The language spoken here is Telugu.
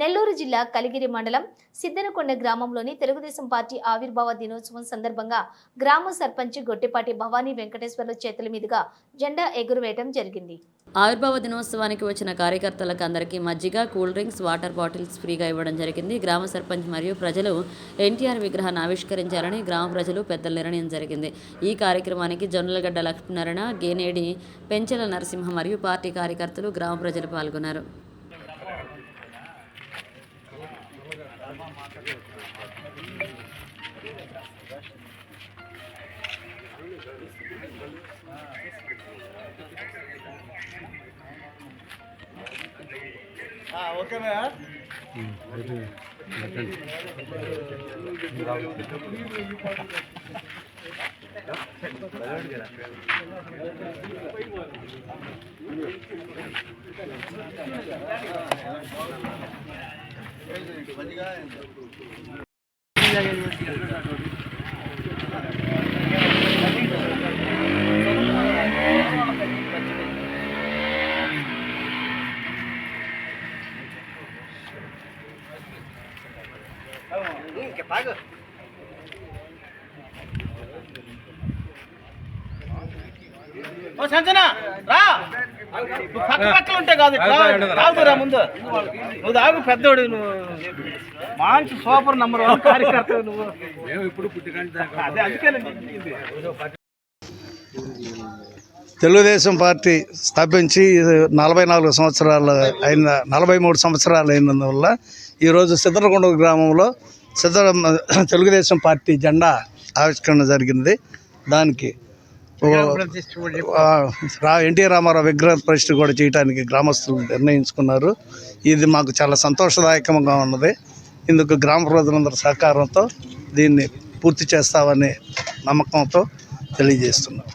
నెల్లూరు జిల్లా కలిగిరి మండలం సిద్దనకొండ గ్రామంలోని తెలుగుదేశం పార్టీ ఆవిర్భావ దినోత్సవం సందర్భంగా గ్రామ సర్పంచ్ గొట్టిపాటి భవానీ వెంకటేశ్వర్ల చేతుల మీదుగా జెండా ఎగురవేయడం జరిగింది. ఆవిర్భావ దినోత్సవానికి వచ్చిన కార్యకర్తలకు అందరికీ మజ్జిగ కూల్ డ్రింక్స్ వాటర్ బాటిల్స్ ఫ్రీగా ఇవ్వడం జరిగింది. గ్రామ సర్పంచ్ మరియు ప్రజలు ఎన్టీఆర్ విగ్రహాన్ని ఆవిష్కరించాలని గ్రామ ప్రజలు పెద్ద నిర్ణయం జరిగింది. ఈ కార్యక్రమానికి జొన్నలగడ్డ లక్ష్మీనారాయణ గేనేడి పెంచెల నరసింహ మరియు పార్టీ కార్యకర్తలు గ్రామ ప్రజలు పాల్గొన్నారు. ఓకేనా Thank you. que paga. 어, 잔잖아! 라! పక్కలు ఉంటే కాదు తాగుతురా ముందు. నువ్వు తాగు పెద్దోడు నువ్వు మంచి సూపర్ నంబర్ వన్ కార్యకర్త నువ్వు. అదే అందుకే తెలుగుదేశం పార్టీ స్థాపించి నలభై నాలుగు సంవత్సరాలు అయిన నలభై మూడు సంవత్సరాలు అయినందువల్ల ఈరోజు సిద్ధరకొండ గ్రామంలో సిద్ధ తెలుగుదేశం పార్టీ జెండా ఆవిష్కరణ జరిగింది. దానికి ఎన్టీ రామారావు విగ్రహ ప్రతిష్ఠ కూడా చేయడానికి గ్రామస్తులు నిర్ణయించుకున్నారు. ఇది మాకు చాలా సంతోషదాయకంగా ఉన్నది. ఇందుకు గ్రామ ప్రజలందరి సహకారంతో దీన్ని పూర్తి చేస్తామనే నమ్మకంతో తెలియజేస్తున్నాం.